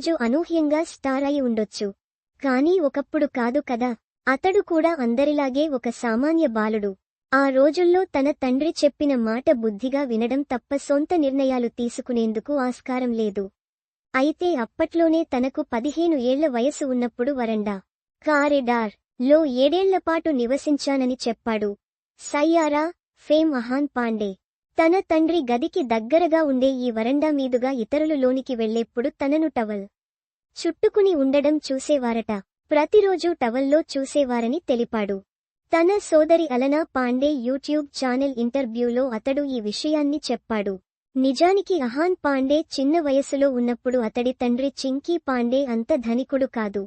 ఈరోజు అనూహ్యంగా స్టార్ అయి ఉండొచ్చు. కానీ ఒకప్పుడు కాదు కదా అతడు కూడా అందరిలాగే ఒక సామాన్య బాలుడు. ఆ రోజుల్లో తన తండ్రి చెప్పిన మాట బుద్ధిగా వినడం తప్ప సొంత నిర్ణయాలు తీసుకునేందుకు ఆస్కారం లేదు. అయితే అప్పట్లోనే తనకు పదిహేను ఏళ్ళ వయసు ఉన్నప్పుడు వరండా కారిడార్లో ఏడేళ్ళపాటు నివసించానని చెప్పాడు. సయ్యారా ఫేమ్ అహాన్ పాండే. తన తండ్రి గదికి దగ్గరగా ఉండే ఈ వరండా మీదుగా ఇతరులు లోనికి వెళ్ళేప్పుడు తనను టవల్ చుట్టుకుని ఉండడం చూసేవారట. ప్రతిరోజూ టవల్లో చూసేవారని తెలిపాడు. తన సోదరి అలనా పాండే యూట్యూబ్ ఛానల్ ఇంటర్వ్యూలో అతడు ఈ విషయాన్ని చెప్పాడు. నిజానికి అహాన్ పాండే చిన్న వయసులో ఉన్నప్పుడు అతడి తండ్రి చింకీ పాండే అంత ధనికుడు కాదు.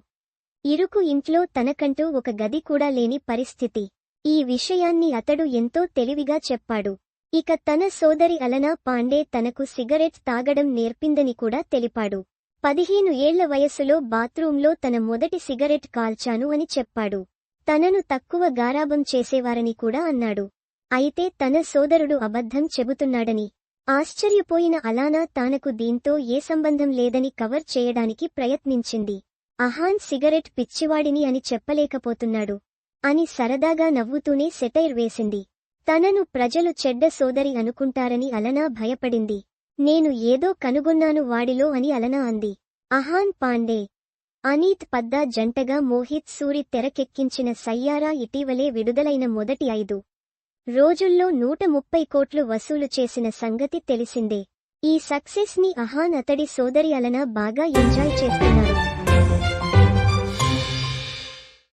ఇరుకు ఇంట్లో తనకంటూ ఒక గది కూడా లేని పరిస్థితి. ఈ విషయాన్ని అతడు ఎంతో తెలివిగా చెప్పాడు. ఇక తన సోదరి అలనా పాండే తనకు సిగరెట్ తాగడం నేర్పిందని కూడా తెలిపాడు. పదిహేను ఏళ్ళ వయసులో బాత్రూంలో తన మొదటి సిగరెట్ కాల్చాను అని చెప్పాడు. తనను తక్కువ గారాబం చేసేవారని కూడా అన్నాడు. అయితే తన సోదరుడు అబద్ధం చెబుతున్నాడని ఆశ్చర్యపోయిన అలానా తానకు దీంతో ఏ సంబంధం లేదని కవర్ చేయడానికి ప్రయత్నించింది. అహాన్ సిగరెట్ పిచ్చివాడిని అని చెప్పలేకపోతున్నాడు అని సరదాగా నవ్వుతూనే సెటైర్ వేసింది. తనను ప్రజలు చెడ్డ సోదరి అనుకుంటారని అలనా భయపడింది. నేను ఏదో కనుగొన్నాను వాడిలో అని అలనా అంది. అహాన్ పాండే. అనీత్ పద్దా జంటగా మోహిత్ సూరి తెరకెక్కించిన సయ్యారా ఇటీవలే విడుదలైన మొదటి ఐదు. రోజుల్లో నూట ముప్పై కోట్లు వసూలు చేసిన సంగతి తెలిసిందే. ఈ సక్సెస్ని అహాన్ అతడి సోదరి అలనా బాగా ఎంజాయ్ చేస్తున్నారు.